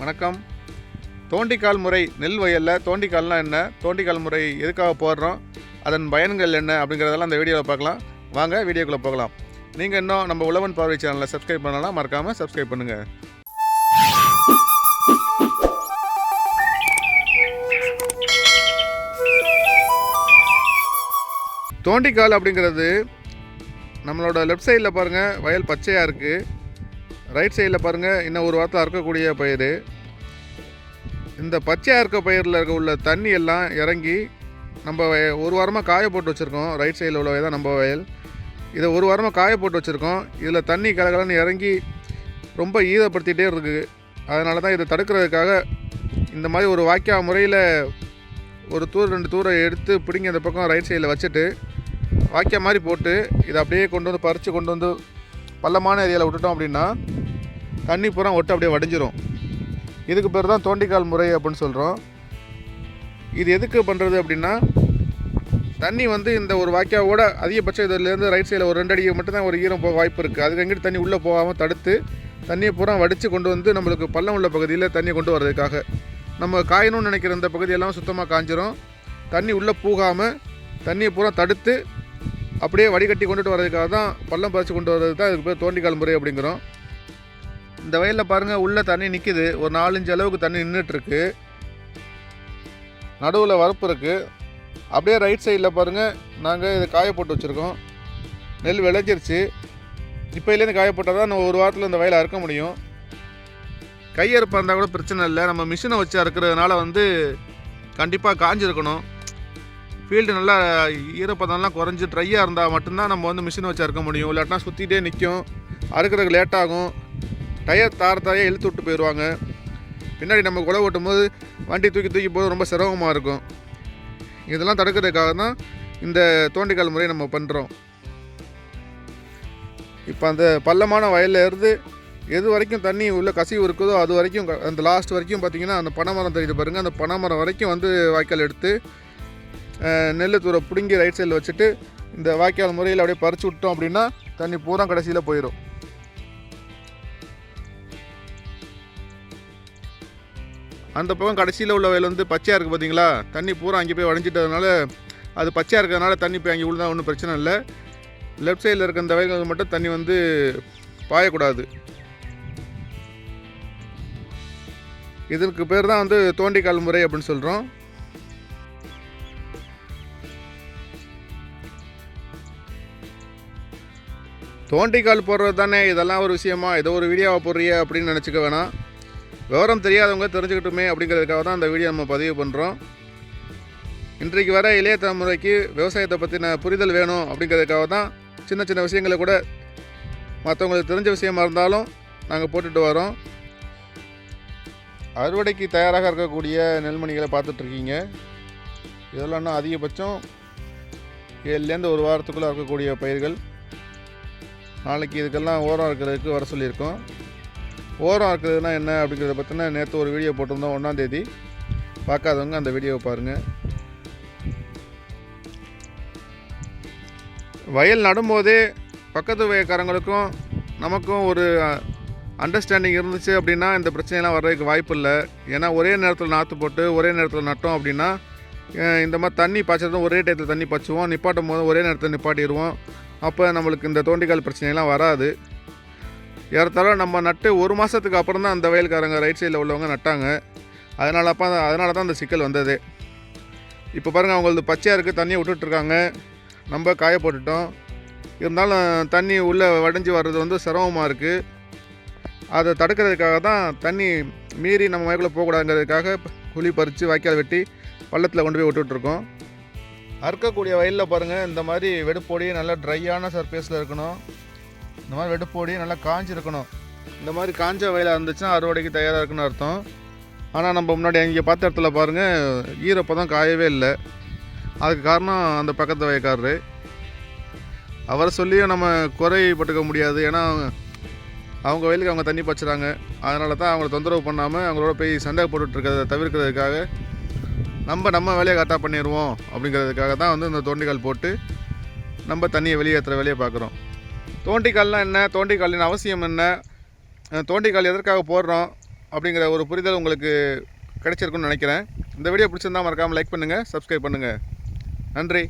வணக்கம். தோண்டிக்கால் முறை நெல் வயலில் தோண்டிக்கால்னால் என்ன? தோண்டிக்கால் முறை எதுக்காக போடுறோம்? அதன் பயன்கள் என்ன? அப்படிங்கிறதெல்லாம் அந்த வீடியோவில் பார்க்கலாம். வாங்க வீடியோக்குள்ளே போகலாம். நீங்கள் இன்னும் நம்ம உழவன் பார்வை சேனலை சப்ஸ்கிரைப் பண்ணலாம் மறக்காமல் சப்ஸ்கிரைப் பண்ணுங்கள் தோண்டிக்கால் அப்படிங்கிறது நம்மளோட லெஃப்ட் சைடில் பாருங்கள் வயல் பச்சையாக இருக்குது ரைட் சைடில் பாருங்கள் இன்னும் ஒரு வாரத்தில் அறுக்கக்கூடிய பயிர் இந்த பச்சையாக இருக்க பயிரில் இருக்க உள்ள தண்ணி எல்லாம் இறங்கி நம்ம வய- ஒரு வாரமாக காய போட்டு வச்சுருக்கோம். ரைட் சைடில் உள்ள தான் நம்ம வயல். இதை ஒரு வாரமாக காய போட்டு வச்சுருக்கோம். இதில் தண்ணி கலகலன்னு இறங்கி ரொம்ப ஈதப்படுத்திகிட்டே இருக்குது அதனால தான் இதை தடுக்கிறதுக்காக இந்த மாதிரி ஒரு வாக்கியா முறையில் ஒரு தூர் ரெண்டு தூரை எடுத்து பிடிங்கி அந்த பக்கம் ரைட் சைடில் வச்சுட்டு வாக்கியா மாதிரி போட்டு இதை அப்படியே கொண்டு வந்து பறித்து கொண்டு வந்து பள்ளமான ஏரியாவில் விட்டுட்டோம் அப்படின்னா தண்ணி பூரா ஒட்டு அப்படியே வடிஞ்சிரும். இதுக்கு பேர் தான் தோண்டிக்கால் முறை அப்படின்னு சொல்கிறோம் இது எதுக்கு பண்ணுறது அப்படின்னா தண்ணி வந்து இந்த ஒரு வாக்கியாவோட அதிகபட்சம் இதுலேருந்து ரைட் சைடில் ஒரு ரெண்டு அடிக்கு மட்டும்தான் ஒரு ஈரம் போக வாய்ப்பு இருக்குது அதுக்கு எங்கிட்டு தண்ணி உள்ளே போகாமல் தடுத்து தண்ணியை பூரா வடித்து கொண்டு வந்து நம்மளுக்கு பள்ளம் உள்ள பகுதியில் தண்ணியை கொண்டு வர்றதுக்காக. நம்ம காயணும்னு நினைக்கிற இந்த பகுதியெல்லாம் சுத்தமாக காஞ்சிரும். தண்ணி உள்ளே பூகாமல் தண்ணியை பூரா தடுத்து அப்படியே வடிகட்டி கொண்டுட்டு வர்றதுக்காக தான் பள்ளம் பறித்து கொண்டு வர்றது தான் இதுக்கு பேர் தோண்டிக்கால் முறை அப்படிங்கிறோம். இந்த வயலில் பாருங்கள் உள்ளே தண்ணி நிற்கிது ஒரு நாலஞ்சு அளவுக்கு தண்ணி நின்றுட்டுருக்கு நடுவில் வரப்பு இருக்குது அப்படியே ரைட் சைடில் பாருங்கள் நாங்கள் இதை காய போட்டு வச்சுருக்கோம். நெல் விளைஞ்சிருச்சு. இப்போலேருந்து காய போட்டால் தான் நம்ம ஒரு வாரத்தில் இந்த வயலை அறுக்க முடியும். கையறுப்பாக இருந்தால் கூட பிரச்சனை இல்லை. நம்ம மிஷினை வச்சு அறுக்கிறதுனால வந்து கண்டிப்பாக காஞ்சிருக்கணும். ஃபீல்டு நல்லா ஈரப்பதம்லாம் குறைஞ்சி ட்ரையாக இருந்தால் மட்டும்தான் நம்ம வந்து மிஷின் வச்சு அறுக்க முடியும். இல்லாட்டினா சுற்றிட்டே நிற்கும் அறுக்கிறதுக்கு லேட்டாகும் டயர் தார தாரையாக இழுத்து விட்டு போயிடுவாங்க. பின்னாடி நம்ம குலை ஓட்டும் போது வண்டி தூக்கி தூக்கி போது ரொம்ப சிரமமாக இருக்கும். இதெல்லாம் தடுக்கிறதுக்காக தான் இந்த தோண்டிக்கால் முறையை நம்ம பண்ணுறோம் இப்போ அந்த பள்ளமான வயல்ல இருந்து எது வரைக்கும் தண்ணி உள்ள கசிவு இருக்குதோ அது வரைக்கும் அந்த லாஸ்ட் வரைக்கும் பார்த்தீங்கன்னா அந்த பனைமரம் தெரியுது பாருங்கள் அந்த பனைமரம் வரைக்கும் வந்து வாய்க்கால் எடுத்து நெல் தூரை பிடுங்கி ரைட் சைடில் வச்சுட்டு இந்த வாய்க்கால் முறையில் அப்படியே பறிச்சு விட்டோம் அப்படின்னா தண்ணி பூரா கடைசியில் போயிடும் அந்த பக்கம் கடைசியில் உள்ள வயல் வந்து பச்சையாக இருக்குது பார்த்தீங்களா தண்ணி பூரா அங்கே போய் வடைஞ்சிட்டதுனால அது பச்சையாக இருக்கிறதுனால தண்ணி போய் அங்கே விழுந்தா ஒன்றும் பிரச்சனை இல்லை. லெஃப்ட் சைடில் இருக்க இந்த வயல்கள் மட்டும் தண்ணி வந்து பாயக்கூடாது. இதற்கு பேர் தான் வந்து தோண்டிக்கால் முறை அப்படின்னு சொல்கிறோம் தோண்டிக்கால் போடுறது தானே? இதெல்லாம் ஒரு விஷயமா? ஏதோ ஒரு வீடியோவை போடுறிய அப்படின்னு நினச்சிக்க வேணாம். விவரம் தெரியாதவங்க தெரிஞ்சுக்கிட்டுமே அப்படிங்கிறதுக்காக தான் அந்த வீடியோ நம்ம பதிவு பண்ணுறோம் இன்றைக்கு வர இளைய தலைமுறைக்கு விவசாயத்தை பற்றின புரிதல் வேணும் அப்படிங்கிறதுக்காக தான் சின்ன சின்ன விஷயங்களை கூட மற்றவங்களுக்கு தெரிஞ்ச விஷயமா இருந்தாலும் நாங்கள் போட்டுட்டு வரோம். அறுவடைக்கு தயாராக இருக்கக்கூடிய நெல்மணிகளை பார்த்துட்ருக்கீங்க. இதெல்லாம் அதிகபட்சம் ஏழுலேருந்து ஒரு வாரத்துக்குள்ளே இருக்கக்கூடிய பயிர்கள். நாளைக்கு இதுக்கெல்லாம் ஓரம் இருக்கிறதுக்கு வர சொல்லியிருக்கோம். ஓரம் இருக்கிறதுனா என்ன அப்படிங்கிறத பற்றினா நேற்று ஒரு வீடியோ போட்டிருந்தோம் ஒன்றாந்தேதி பார்க்காதவங்க அந்த வீடியோவை பாருங்கள் வயல் நடும்போதே பக்கத்து வயக்காரங்களுக்கும் நமக்கும் ஒரு அண்டர்ஸ்டாண்டிங் இருந்துச்சு அப்படின்னா இந்த பிரச்சனையெல்லாம் வர்றதுக்கு வாய்ப்பு இல்லை. ஏன்னா ஒரே நேரத்தில் நாற்று போட்டு ஒரே நேரத்தில் நட்டோம் அப்படின்னா இந்த மாதிரி தண்ணி பாய்ச்சதும் ஒரே டயத்தில் தண்ணி பாய்ச்சுவோம். நிப்பாட்டும் போது ஒரே நேரத்தில் நிப்பாட்டிடுவோம். அப்போ நம்மளுக்கு இந்த தோண்டிக்கால் பிரச்சனையெல்லாம் வராது. ஏறத்தாழ நம்ம நட்டு ஒரு மாதத்துக்கு அப்புறம் தான் அந்த வயல்காரங்க ரைட் சைடில் உள்ளவங்க நட்டாங்க. அதனால அப்போ அதனால தான் அந்த சிக்கல் வந்தது. இப்போ பாருங்கள் அவங்களது பச்சையாக இருக்குது தண்ணியை விட்டுட்ருக்காங்க நம்ம காய போட்டுட்டோம். இருந்தாலும் தண்ணி உள்ளே வடைஞ்சி வர்றது வந்து சிரமமாக இருக்குது அதை தடுக்கிறதுக்காக தான் தண்ணி மீறி நம்ம வயக்குள்ளே போகக்கூடாதுங்கிறதுக்காக குழி பறித்து வாய்க்கால் வெட்டி பள்ளத்தில் கொண்டு போய் விட்டுட்ருக்கோம் அறுக்கக்கூடிய வயலில் பாருங்கள் இந்த மாதிரி வெடுப்போடி நல்லா ட்ரையான சர்ஃபேஸில் இருக்கணும். இந்த மாதிரி வெடுப்போடி நல்லா காஞ்சிருக்கணும். இந்த மாதிரி காஞ்ச வயலாக இருந்துச்சுன்னா அறுவடைக்கு தயாராக இருக்குன்னு அர்த்தம். ஆனால் நம்ம முன்னாடி இங்கே பார்த்த இடத்துல பாருங்கள் ஈரப்பதம் காயவே இல்லை. அதுக்கு காரணம் அந்த பக்கத்து வயக்காரரு. அவரை சொல்லியும் நம்ம குறைப்பட்டுக்க முடியாது. ஏன்னா அவங்க வயலுக்கு அவங்க தண்ணி பாய்ச்சுறாங்க. அதனால தான் அவங்கள தொந்தரவு பண்ணாமல் அவங்களோட போய் சண்டை போட்டுட்ருக்கிறத தவிர்க்கிறதுக்காக நம்ம நம்ம வேலையை கரெக்டாக பண்ணிடுவோம் அப்படிங்கிறதுக்காக தான் வந்து இந்த தோண்டிக்கால் போட்டு நம்ம தண்ணியை வெளியேற்றுற வேலையை பார்க்குறோம். தோண்டிக்கால்னால் என்ன? தோண்டிக்காலின் அவசியம் என்ன? தோண்டிக்கால் எதற்காக போடுறோம்? அப்படிங்கிற ஒரு புரிதல் உங்களுக்கு கிடைச்சிருக்குன்னு நினைக்கிறேன். இந்த வீடியோ பிடிச்சிருந்தா மறக்காமல் லைக் பண்ணுங்கள் சப்ஸ்கிரைப் பண்ணுங்கள் நன்றி.